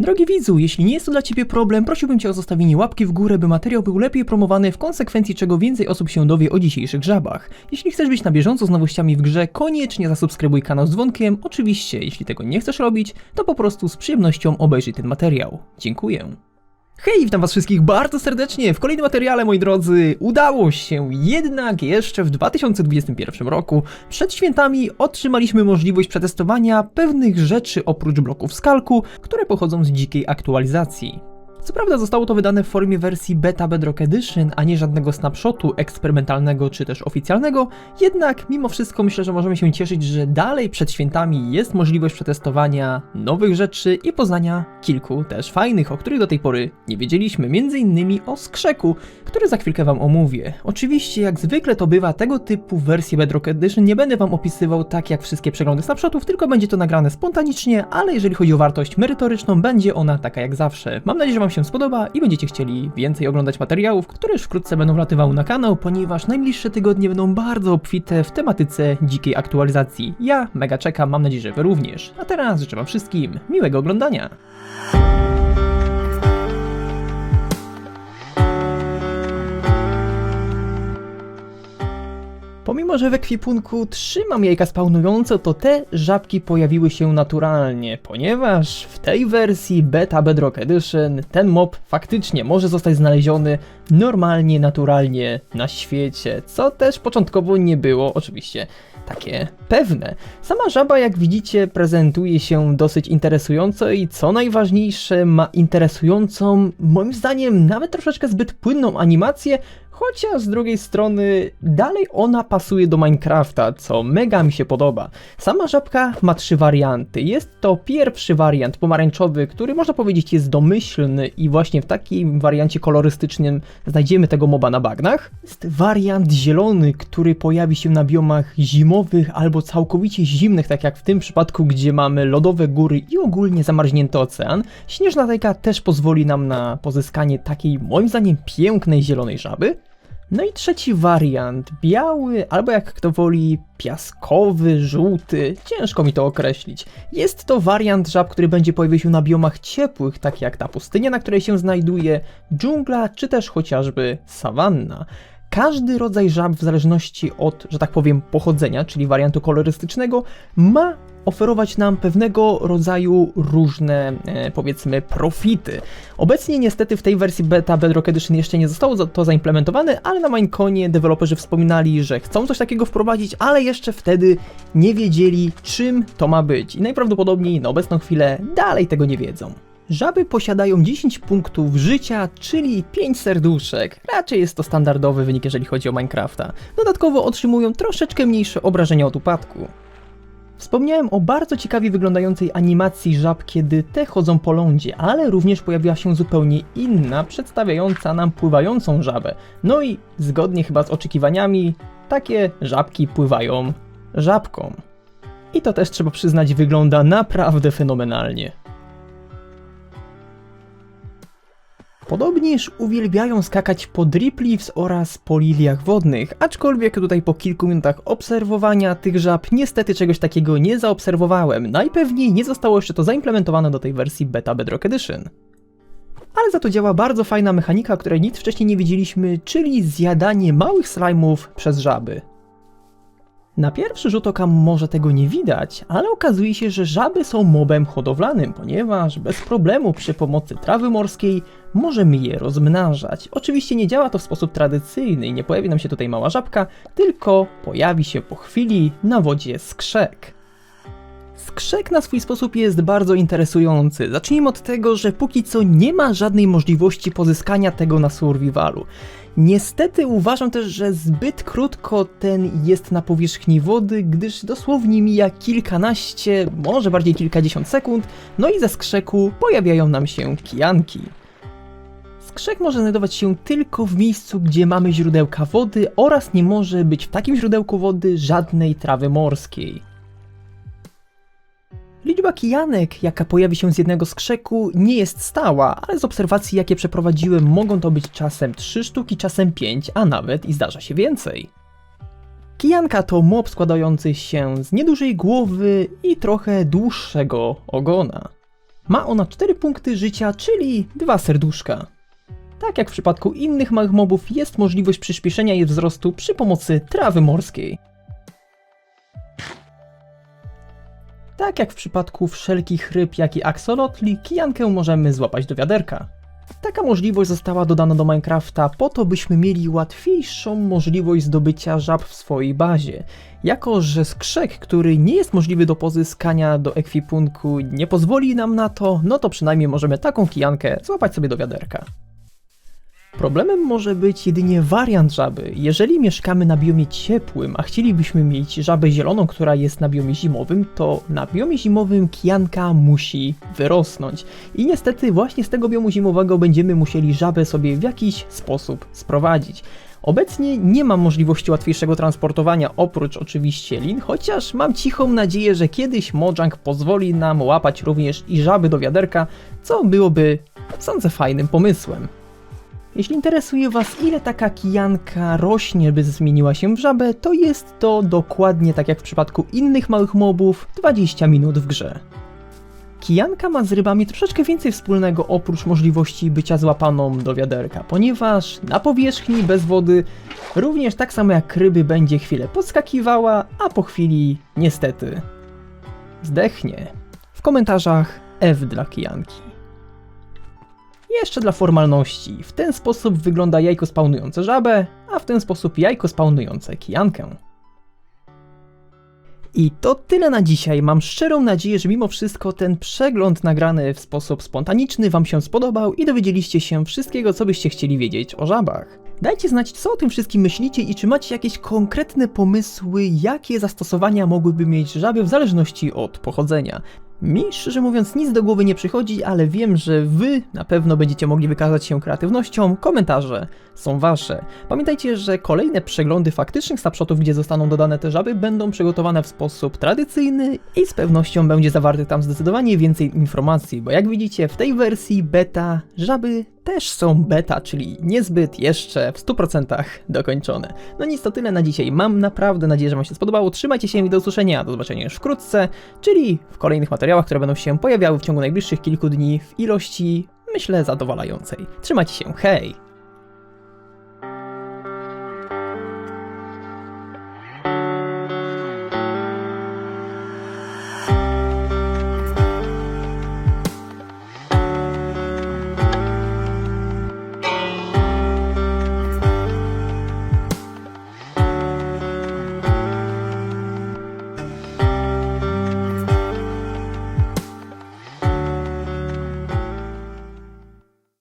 Drogi widzu, jeśli nie jest to dla Ciebie problem, prosiłbym Cię o zostawienie łapki w górę, by materiał był lepiej promowany, w konsekwencji czego więcej osób się dowie o dzisiejszych żabach. Jeśli chcesz być na bieżąco z nowościami w grze, koniecznie zasubskrybuj kanał z dzwonkiem. Oczywiście, jeśli tego nie chcesz robić, to po prostu z przyjemnością obejrzyj ten materiał. Dziękuję. Hej, witam was wszystkich bardzo serdecznie w kolejnym materiale, moi drodzy. Udało się jednak jeszcze w 2021 roku. Przed świętami otrzymaliśmy możliwość przetestowania pewnych rzeczy oprócz bloków skalku, które pochodzą z dzikiej aktualizacji. Co prawda zostało to wydane w formie wersji Beta Bedrock Edition, a nie żadnego snapshotu eksperymentalnego czy też oficjalnego, jednak mimo wszystko myślę, że możemy się cieszyć, że dalej przed świętami jest możliwość przetestowania nowych rzeczy i poznania kilku też fajnych, o których do tej pory nie wiedzieliśmy, między innymi o skrzeku, który za chwilkę wam omówię. Oczywiście jak zwykle to bywa, tego typu wersję Bedrock Edition nie będę wam opisywał tak jak wszystkie przeglądy snapshotów, tylko będzie to nagrane spontanicznie, ale jeżeli chodzi o wartość merytoryczną, będzie ona taka jak zawsze. Mam nadzieję, że wam się spodoba i będziecie chcieli więcej oglądać materiałów, które już wkrótce będą wlatywały na kanał, ponieważ najbliższe tygodnie będą bardzo obfite w tematyce dzikiej aktualizacji. Ja mega czekam, mam nadzieję, że wy również. A teraz życzę wam wszystkim miłego oglądania. Pomimo, że w ekwipunku trzymam jajka spawnujące, to te żabki pojawiły się naturalnie, ponieważ w tej wersji Beta Bedrock Edition ten mob faktycznie może zostać znaleziony normalnie, naturalnie na świecie, co też początkowo nie było oczywiście takie pewne. Sama żaba, jak widzicie, prezentuje się dosyć interesująco i co najważniejsze, ma interesującą, moim zdaniem, nawet troszeczkę zbyt płynną animację, Chociaż z drugiej strony dalej ona pasuje do Minecrafta, co mega mi się podoba. Sama żabka ma trzy warianty. Jest to pierwszy wariant pomarańczowy, który można powiedzieć jest domyślny i właśnie w takim wariancie kolorystycznym znajdziemy tego moba na bagnach. Jest wariant zielony, który pojawi się na biomach zimowych albo całkowicie zimnych, tak jak w tym przypadku, gdzie mamy lodowe góry i ogólnie zamarznięty ocean. Śnieżna tajka też pozwoli nam na pozyskanie takiej moim zdaniem pięknej zielonej żaby. No i trzeci wariant, biały, albo jak kto woli, piaskowy, żółty, ciężko mi to określić. Jest to wariant żab, który będzie pojawiał się na biomach ciepłych, tak jak ta pustynia, na której się znajduje, dżungla, czy też chociażby sawanna. Każdy rodzaj żab, w zależności od, że tak powiem, pochodzenia, czyli wariantu kolorystycznego, ma oferować nam pewnego rodzaju różne, e, powiedzmy, profity. Obecnie niestety w tej wersji beta Bedrock Edition jeszcze nie zostało to zaimplementowane, ale na Mineconie deweloperzy wspominali, że chcą coś takiego wprowadzić, ale jeszcze wtedy nie wiedzieli, czym to ma być. I najprawdopodobniej na obecną chwilę dalej tego nie wiedzą. Żaby posiadają 10 punktów życia, czyli 5 serduszek. Raczej jest to standardowy wynik, jeżeli chodzi o Minecrafta. Dodatkowo otrzymują troszeczkę mniejsze obrażenia od upadku. Wspomniałem o bardzo ciekawie wyglądającej animacji żab, kiedy te chodzą po lądzie, ale również pojawiła się zupełnie inna, przedstawiająca nam pływającą żabę. No i zgodnie chyba z oczekiwaniami, takie żabki pływają żabką. I to też trzeba przyznać, wygląda naprawdę fenomenalnie. Podobnież uwielbiają skakać po drip leaves oraz po liliach wodnych, aczkolwiek tutaj po kilku minutach obserwowania tych żab niestety czegoś takiego nie zaobserwowałem. Najpewniej nie zostało jeszcze to zaimplementowane do tej wersji Beta Bedrock Edition. Ale za to działa bardzo fajna mechanika, której nic wcześniej nie widzieliśmy, czyli zjadanie małych slime'ów przez żaby. Na pierwszy rzut oka może tego nie widać, ale okazuje się, że żaby są mobem hodowlanym, ponieważ bez problemu przy pomocy trawy morskiej możemy je rozmnażać. Oczywiście nie działa to w sposób tradycyjny i nie pojawi nam się tutaj mała żabka, tylko pojawi się po chwili na wodzie skrzek. Skrzek na swój sposób jest bardzo interesujący. Zacznijmy od tego, że póki co nie ma żadnej możliwości pozyskania tego na survivalu. Niestety uważam też, że zbyt krótko ten jest na powierzchni wody, gdyż dosłownie mija kilkanaście, może bardziej kilkadziesiąt sekund, no i ze skrzeku pojawiają nam się kijanki. Skrzek może znajdować się tylko w miejscu, gdzie mamy źródełka wody oraz nie może być w takim źródełku wody żadnej trawy morskiej. Liczba kijanek, jaka pojawi się z jednego skrzeku, nie jest stała, ale z obserwacji, jakie przeprowadziłem, mogą to być czasem 3 sztuki, czasem 5, a nawet i zdarza się więcej. Kijanka to mob składający się z niedużej głowy i trochę dłuższego ogona. Ma ona 4 punkty życia, czyli 2 serduszka. Tak jak w przypadku innych małych mobów, jest możliwość przyspieszenia jej wzrostu przy pomocy trawy morskiej. Tak jak w przypadku wszelkich ryb, jak i aksolotli, kijankę możemy złapać do wiaderka. Taka możliwość została dodana do Minecrafta po to, byśmy mieli łatwiejszą możliwość zdobycia żab w swojej bazie. Jako, że skrzek, który nie jest możliwy do pozyskania do ekwipunku, nie pozwoli nam na to, no to przynajmniej możemy taką kijankę złapać sobie do wiaderka. Problemem może być jedynie wariant żaby. Jeżeli mieszkamy na biomie ciepłym, a chcielibyśmy mieć żabę zieloną, która jest na biomie zimowym, to na biomie zimowym kijanka musi wyrosnąć. I niestety właśnie z tego biomu zimowego będziemy musieli żabę sobie w jakiś sposób sprowadzić. Obecnie nie mam możliwości łatwiejszego transportowania, oprócz oczywiście lin, chociaż mam cichą nadzieję, że kiedyś Mojang pozwoli nam łapać również i żaby do wiaderka, co byłoby, sądzę, fajnym pomysłem. Jeśli interesuje Was, ile taka kijanka rośnie, by zmieniła się w żabę, to jest to dokładnie tak jak w przypadku innych małych mobów 20 minut w grze. Kijanka ma z rybami troszeczkę więcej wspólnego oprócz możliwości bycia złapaną do wiaderka, ponieważ na powierzchni bez wody również tak samo jak ryby będzie chwilę podskakiwała, a po chwili niestety zdechnie. W komentarzach F dla kijanki. Jeszcze dla formalności, w ten sposób wygląda jajko spawnujące żabę, a w ten sposób jajko spawnujące kijankę. I to tyle na dzisiaj. Mam szczerą nadzieję, że mimo wszystko ten przegląd nagrany w sposób spontaniczny Wam się spodobał i dowiedzieliście się wszystkiego, co byście chcieli wiedzieć o żabach. Dajcie znać, co o tym wszystkim myślicie i czy macie jakieś konkretne pomysły, jakie zastosowania mogłyby mieć żaby w zależności od pochodzenia. Mi, szczerze mówiąc, nic do głowy nie przychodzi, ale wiem, że wy na pewno będziecie mogli wykazać się kreatywnością. Komentarze są wasze. Pamiętajcie, że kolejne przeglądy faktycznych snapshotów, gdzie zostaną dodane te żaby, będą przygotowane w sposób tradycyjny i z pewnością będzie zawartych tam zdecydowanie więcej informacji, bo jak widzicie, w tej wersji beta żaby też są beta, czyli niezbyt jeszcze w 100% dokończone. No nic, to tyle na dzisiaj. Mam naprawdę nadzieję, że Wam się spodobało. Trzymajcie się i do usłyszenia. Do zobaczenia już wkrótce, czyli w kolejnych materiałach, które będą się pojawiały w ciągu najbliższych kilku dni w ilości, myślę, zadowalającej. Trzymajcie się, hej!